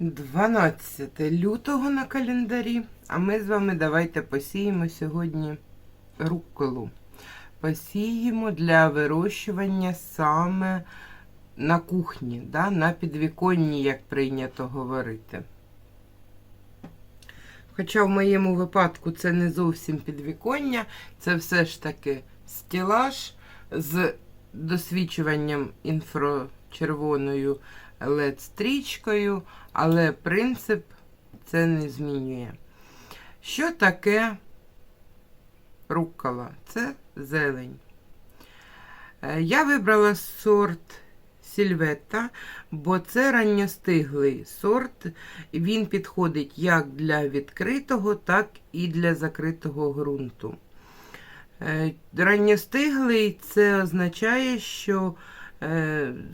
12 лютого на календарі, а ми з вами давайте посіємо сьогодні рукколу. Посіємо для вирощування саме на кухні, да, на підвіконні, як прийнято говорити. Хоча в моєму випадку це не зовсім підвіконня, це все ж таки стілаж з досвідчуванням інфрачервоною LED-стрічкою, але принцип це не змінює. Що таке руккола? Це зелень. Е, Я вибрала сорт Сільветта, бо це ранньостиглий сорт. Він підходить як для відкритого, так і для закритого ґрунту. Е, Ранньостиглий це означає, що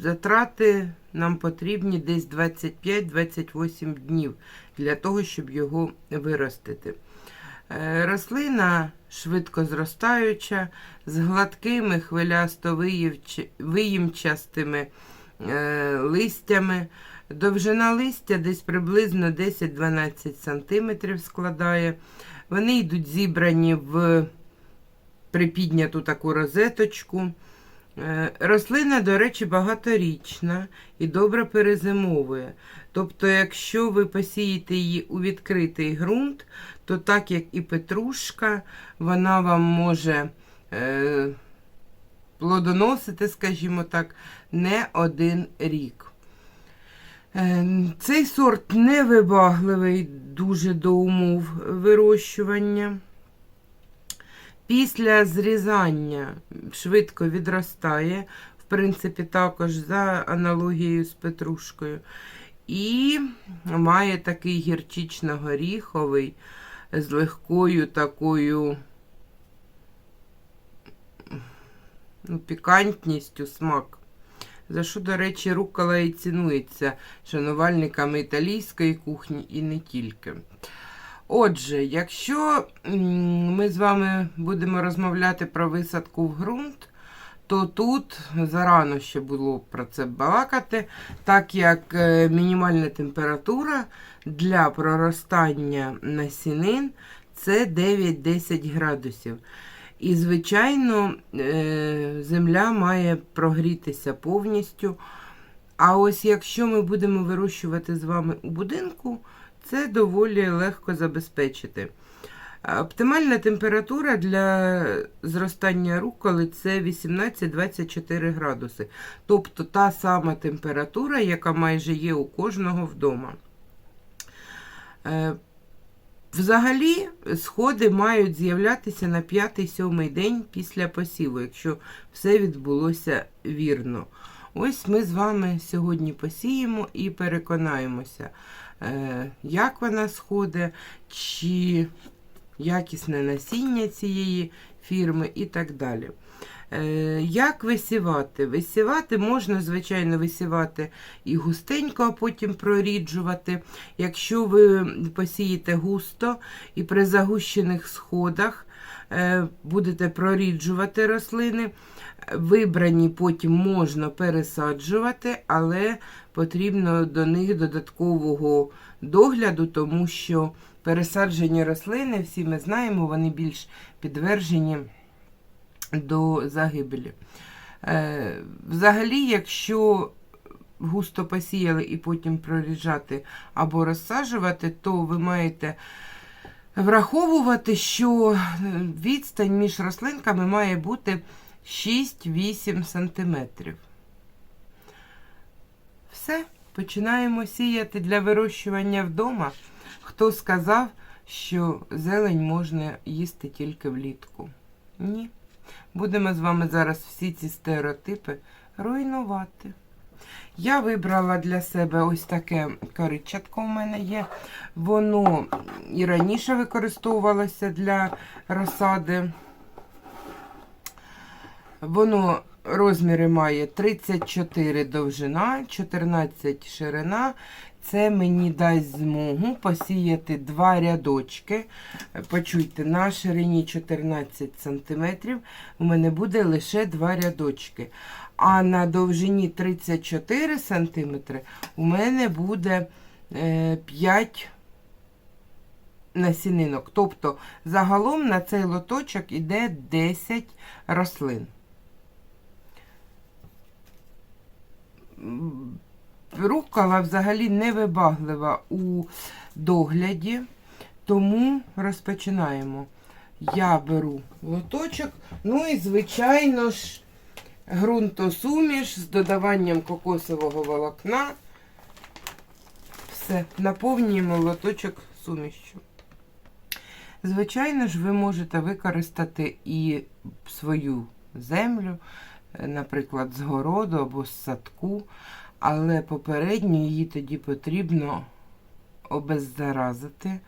затрати нам потрібні десь 25-28 днів для того, щоб його виростити. Е, Рослина швидко зростаюча, з гладкими хвилясто виїмчастими е, листями. Довжина листя десь приблизно 10-12 см складає. Вони йдуть зібрані в припідняту таку розеточку. Е, Рослина, до речі, багаторічна і добре перезимовує. Тобто, якщо ви посієте її у відкритий ґрунт, то так як і петрушка, вона вам може е, плодоносити, скажімо так, не один рік. Е, Цей сорт невибагливий дуже до умов вирощування. Після зрізання швидко відростає, в принципі, також за аналогією з петрушкою. І має такий гірчично-горіховий з легкою такою ну, пікантністю смак. За що, до речі, рукола і цінується шанувальниками італійської кухні і не тільки. Отже, якщо ми з вами будемо розмовляти про висадку в ґрунт, то тут зарано ще було про це балакати, так як е, мінімальна температура для проростання насінин це 9-10 градусів. І, звичайно, е, земля має прогрітися повністю. А ось якщо ми будемо вирощувати з вами у будинку, це доволі легко забезпечити. Оптимальна температура для зростання руколи це 18-24 градуси. Тобто та сама температура, яка майже є у кожного вдома. Е, Взагалі, сходи мають з'являтися на 5-7 день після посіву, якщо все відбулося вірно. Ось ми з вами сьогодні посіємо і переконаємося, е, як вона сходить, чи якісне насіння цієї фірми і так далі. Е, Як висівати? Висівати можна, звичайно, висівати і густенько, а потім проріджувати. Якщо ви посієте густо і при загущених сходах е, будете проріджувати рослини, вибрані потім можна пересаджувати, але потрібно до них додаткового догляду, тому що пересаджені рослини, всі ми знаємо, вони більш підтверджені до загибелі. Е, Взагалі, якщо густо посіяли і потім проріджати або розсаджувати, то ви маєте враховувати, що відстань між рослинками має бути 6-8 см. Все, починаємо сіяти для вирощування вдома. Хто сказав, що зелень можна їсти тільки влітку? Ні. Будемо з вами зараз всі ці стереотипи руйнувати. Я вибрала для себе ось таке коричатко у мене є. Воно і раніше використовувалося для розсади. Воно розміри має 34 довжина, 14 ширина. Це мені дасть змогу посіяти два рядочки. Почуйте, на ширині 14 см у мене буде лише два рядочки. А на довжині 34 см у мене буде 5 насінинок. Тобто загалом на цей лоточок іде 10 рослин. М, Рукола взагалі невибаглива у догляді, тому розпочинаємо. Я беру лоточок, ну і, звичайно ж, ґрунтосуміш з додаванням кокосового волокна. Все, наповнюємо лоточок сумішчю. Звичайно ж, ви можете використати і свою землю, наприклад, з городу або з садку, але попередньо її тоді потрібно обеззаразити,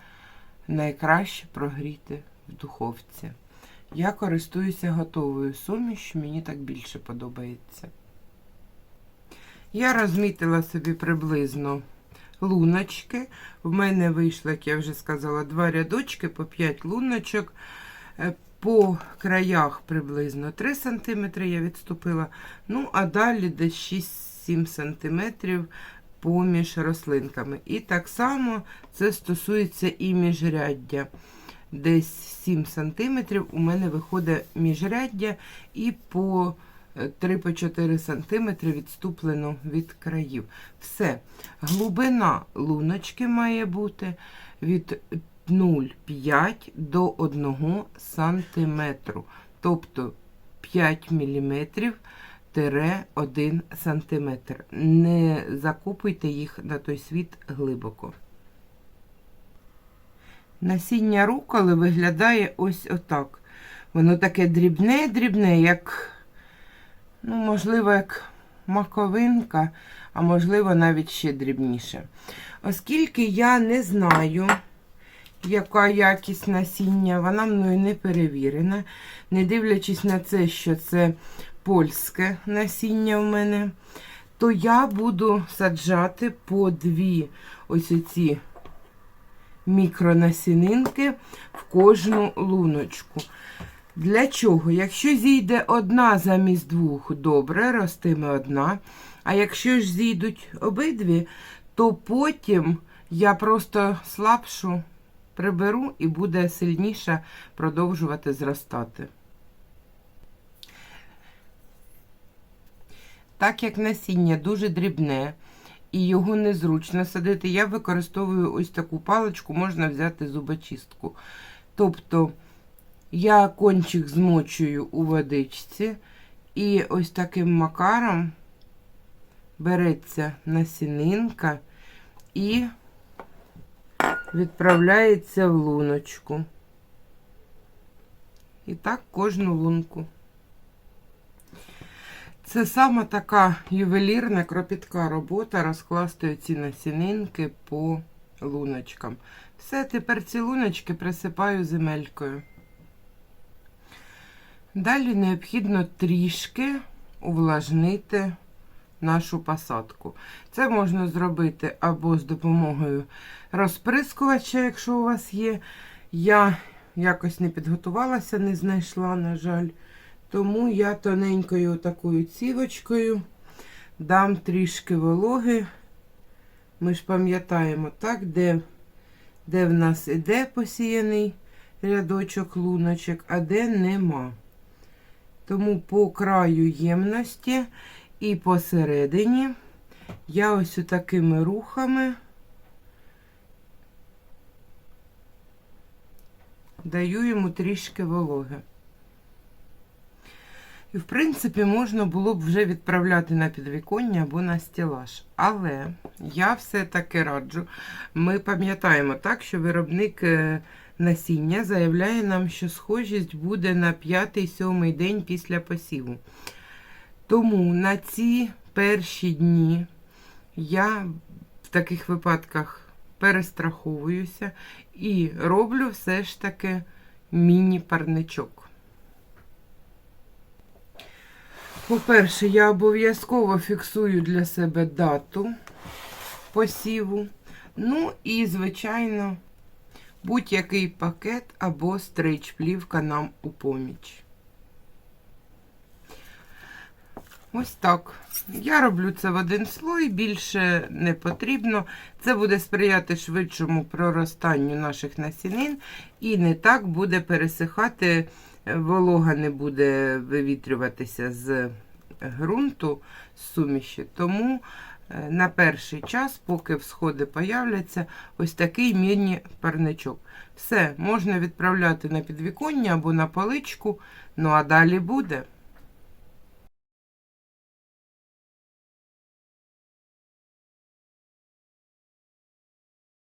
найкраще прогріти в духовці. Я користуюся готовою сумішю, мені так більше подобається. Я розмітила собі приблизно луночки. В мене вийшло, як я вже сказала, два рядочки по 5 луночок. Е, По краях приблизно 3 см я відступила. Ну, а далі десь 6-7 см поміж рослинками. І так само це стосується і міжряддя. Десь 7 см у мене виходить міжряддя і по 3-4 см відступлено від країв. Все. Глибина луночки має бути від 0,5 до 1 см. Тобто 5 мм 1 см. Не закопуйте їх на той світ глибоко. Насіння руколи виглядає ось отак. Воно таке дрібне-дрібне, як, ну, можливо, як маковинка, а можливо, навіть ще дрібніше. Оскільки я не знаю, яка якість насіння, вона мною не перевірена. Не дивлячись на це, що це польське насіння в мене, то я буду саджати по дві ось ці мікронасінинки в кожну луночку. Для чого? Якщо зійде одна замість двох, добре, ростиме одна. А якщо ж зійдуть обидві, то потім я просто слабшу приберу і буде сильніше продовжувати зростати. Так як насіння дуже дрібне і його незручно садити, я використовую ось таку паличку, можна взяти зубочистку. Тобто я кончик змочую у водичці, і ось таким макаром береться насінинка і відправляється в луночку. І так кожну лунку. Це саме така ювелірна кропітка робота розкласти ці насінинки по луночкам. Все, тепер ці луночки присипаю земелькою. Далі необхідно трішки увлажнити нашу посадку. Це можна зробити або з допомогою розприскувача, якщо у вас є. Я якось не підготувалася, не знайшла, на жаль. Тому я тоненькою такою цівочкою дам трішки вологи. Ми ж пам'ятаємо, так, де, де в нас іде посіяний рядочок луночок, а де нема. Тому по краю ємності і посередині я ось такими рухами даю йому трішки вологи. І, в принципі, можна було б вже відправляти на підвіконня або на стілаж. Але я все-таки раджу. Ми пам'ятаємо так, що виробник е, насіння заявляє нам, що схожість буде на 5-7 день після посіву. Тому на ці перші дні я в таких випадках перестраховуюся і роблю все ж таки міні-парничок. По-перше, я обов'язково фіксую для себе дату посіву. Ну і, звичайно, будь-який пакет або стрейч-плівка нам у поміч. Ось так. Я роблю це в один слой, більше не потрібно. Це буде сприяти швидшому проростанню наших насінин і не так буде пересихати, е, волога не буде вивітрюватися з ґрунту з суміші. Тому е, на перший час, поки всходи появляться, ось такий міні-парничок. Все, можна відправляти на підвіконня або на поличку, ну а далі буде.